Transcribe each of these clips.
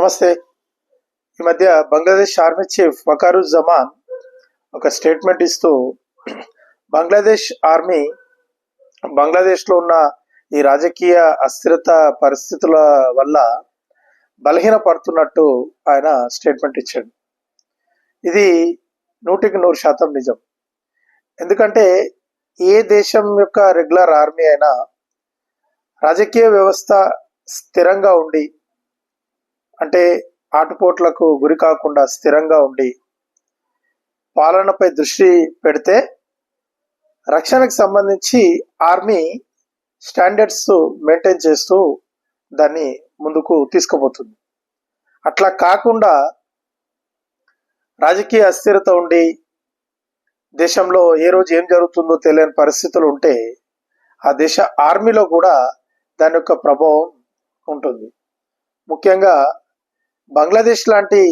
నమస్తే. ఈ మధ్య బంగ్లాదేశ్ ఆర్మీ చీఫ్ వకారు జమాన్ ఒక స్టేట్మెంట్ ఇస్తూ బంగ్లాదేశ్ ఆర్మీ బంగ్లాదేశ్లో ఉన్న ఈ రాజకీయ అస్థిరత పరిస్థితుల వల్ల బలహీన పడుతున్నట్టు ఆయన స్టేట్మెంట్ ఇచ్చాడు. ఇది నూటికి నూరు శాతం నిజం. ఎందుకంటే ఏ దేశం యొక్క రెగ్యులర్ ఆర్మీ అయినా రాజకీయ వ్యవస్థ స్థిరంగా ఉండి అంటే ఆటుపోట్లకు గురి కాకుండా స్థిరంగా ఉండి పాలనపై దృష్టి పెడితే రక్షణకు సంబంధించి ఆర్మీ స్టాండర్డ్స్ మెయింటైన్ చేస్తూ దాన్ని ముందుకు తీసుకుపోతుంది. అట్లా కాకుండా రాజకీయ అస్థిరత ఉండి దేశంలో ఏ రోజు ఏం జరుగుతుందో తెలియని పరిస్థితులు ఉంటే ఆ దేశ ఆర్మీలో కూడా దాని యొక్క ప్రభావం ఉంటుంది. ముఖ్యంగా బంగ్లాదేశ్ లాంటి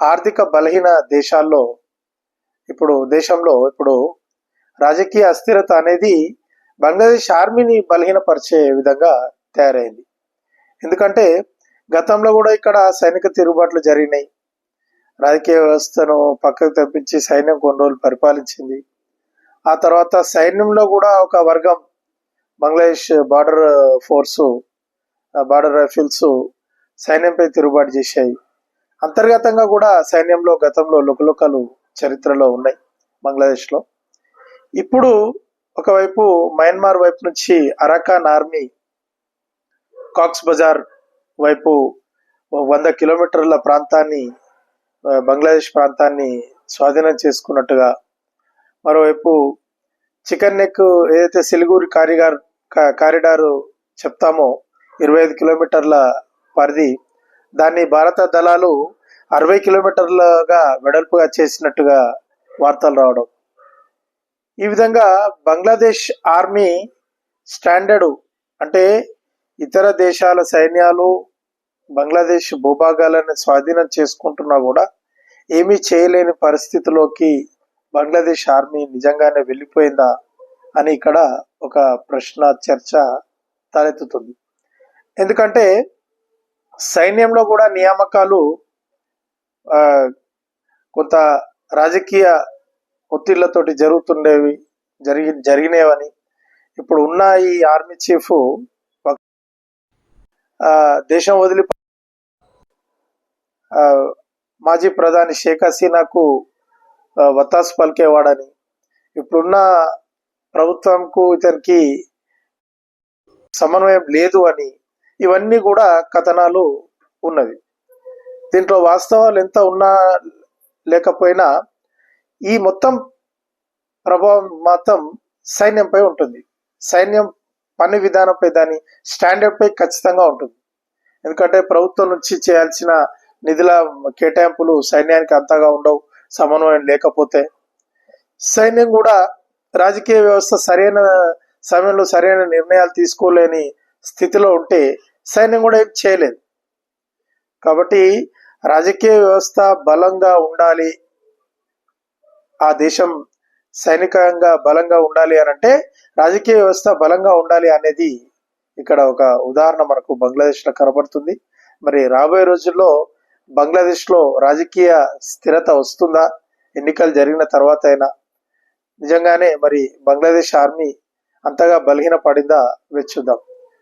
ఆర్థిక బలహీన దేశాల్లో ఇప్పుడు దేశంలో ఇప్పుడు రాజకీయ అస్థిరత అనేది బంగ్లాదేశ్ ఆర్మీని బలహీనపరిచే విధంగా తయారైంది. ఎందుకంటే గతంలో కూడా ఇక్కడ సైనిక తిరుగుబాట్లు జరిగినాయి. రాజకీయ వ్యవస్థను పక్కకు తప్పించి సైన్యం కొన్ని రోజులు పరిపాలించింది. ఆ తర్వాత సైన్యంలో కూడా ఒక వర్గం Bangladesh border force border rifles సైన్యంపై తిరుగుబాటు చేశాయి. అంతర్గతంగా కూడా సైన్యంలో గతంలో లుకలుకలు చరిత్రలో ఉన్నాయి బంగ్లాదేశ్లో. ఇప్పుడు ఒకవైపు మయన్మార్ వైపు నుంచి అరాకాన్ ఆర్మీ కాక్స్ బజార్ వైపు వంద కిలోమీటర్ల ప్రాంతాన్ని బంగ్లాదేశ్ ప్రాంతాన్ని స్వాధీనం చేసుకున్నట్టుగా మరోవైపు చికెన్ నెక్ ఏదైతే సిలిగూరి కారిడార్ కా- కారిడారు చెప్తామో ఇరవై ఐదు కిలోమీటర్ల పరిధి. దాన్ని భారత దళాలు అరవై కిలోమీటర్లుగా వెడల్పుగా చేసినట్టుగా వార్తలు రావడం. ఈ విధంగా బంగ్లాదేశ్ ఆర్మీ స్టాండర్డు అంటే ఇతర దేశాల సైన్యాలు బంగ్లాదేశ్ భూభాగాలను స్వాధీనం చేసుకుంటున్నా కూడా ఏమీ చేయలేని పరిస్థితిలోకి బంగ్లాదేశ్ ఆర్మీ నిజంగానే వెళ్ళిపోయిందా అని ఇక్కడ ఒక ప్రశ్న చర్చ తలెత్తుతుంది. ఎందుకంటే సైన్యంలో కూడా నియామకాలు కొంత రాజకీయ ఒత్తిళ్ళతోటి జరుగుతుండేవి జరిగి జరిగినవని ఇప్పుడు ఉన్న ఈ ఆర్మీ చీఫ్ దేశం వదిలి మాజీ ప్రధాని షేక్ హసీనాకు ఆ, వత్తాసు పలికేవాడని ఇప్పుడున్న ప్రభుత్వంకు ఇతనికి సమన్వయం లేదు అని ఇవన్నీ కూడా కథనాలు ఉన్నవి. దీంట్లో వాస్తవాలు ఎంత ఉన్నా లేకపోయినా ఈ మొత్తం ప్రభావం మాత్రం సైన్యంపై ఉంటుంది. సైన్యం పని విధానంపై దాని స్టాండర్డ్పై ఖచ్చితంగా ఉంటుంది. ఎందుకంటే ప్రభుత్వం నుంచి చేయాల్సిన నిధుల కేటాయింపులు సైన్యానికి అంతగా ఉండవు సమన్వయం లేకపోతే. సైన్యం కూడా రాజకీయ వ్యవస్థ సరైన సమయంలో సరైన నిర్ణయాలు తీసుకోలేని స్థితిలో ఉంటే సైన్యం కూడా ఏం చేయలేదు. కాబట్టి రాజకీయ వ్యవస్థ బలంగా ఉండాలి. ఆ దేశం సైనికంగా బలంగా ఉండాలి అని అంటే రాజకీయ వ్యవస్థ బలంగా ఉండాలి అనేది ఇక్కడ ఒక ఉదాహరణ మనకు బంగ్లాదేశ్లో కనబడుతుంది. మరి రాబోయే రోజుల్లో బంగ్లాదేశ్లో రాజకీయ స్థిరత వస్తుందా? ఎన్నికలు జరిగిన తర్వాత అయినా. నిజంగానే మరి బంగ్లాదేశ్ ఆర్మీ అంతగా బలహీన పడిందా వెచ్చుద్దాం